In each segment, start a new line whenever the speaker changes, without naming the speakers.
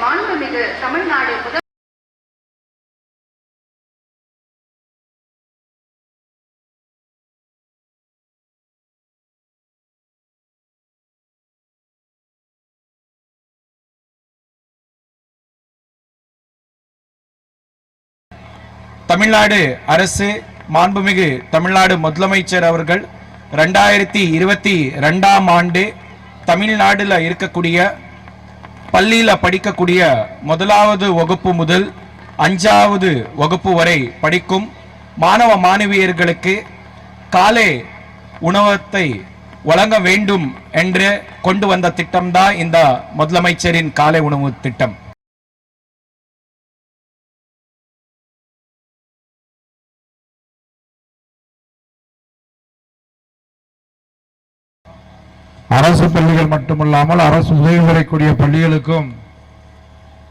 மாண்புமிகு தமிழ்நாடு முதல்
தமிழ்நாடு அரசு மாண்புமிகு தமிழ்நாடு முதலமைச்சர் அவர்கள் ரெண்டாயிரத்தி இருபத்தி ரெண்டாம் ஆண்டு தமிழ்நாடுல இருக்கக்கூடிய பள்ளியில் படிக்கக்கூடிய முதலாவது வகுப்பு முதல் அஞ்சாவது வகுப்பு வரை படிக்கும் மாணவ மாணவியர்களுக்கு காலை உணவத்தை வழங்க வேண்டும் என்று கொண்டு வந்த திட்டம்தான் இந்த முதலமைச்சரின் காலை உணவு திட்டம்.
அரசு பள்ளிகள் மட்டுமல்லாமல் அரசு உதவி பெறக்கூடிய பள்ளிகளுக்கும்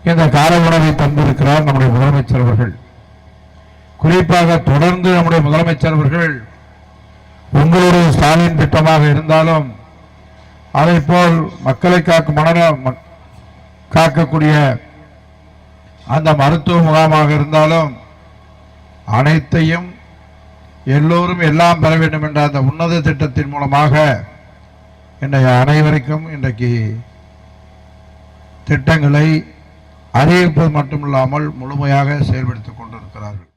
இந்த கால உணவை தந்திருக்கிறார் நம்முடைய முதலமைச்சர் அவர்கள். குறிப்பாக தொடர்ந்து நம்முடைய முதலமைச்சர் அவர்கள் உங்களுடைய ஸ்டாலின் திட்டமாக இருந்தாலும் அதை போல் மக்களை காக்கும் மனநல காக்கக்கூடிய அந்த மருத்துவ முகாமாக இருந்தாலும் அனைத்தையும் எல்லோரும் எல்லாம் பெற வேண்டும் என்ற அந்த உன்னத திட்டத்தின் மூலமாக இன்றைய அனைவருக்கும் இன்றைக்கு திட்டங்களை அறிவிப்பது மட்டுமில்லாமல் முழுமையாக செயல்படுத்திக் கொண்டிருக்கிறார்கள்.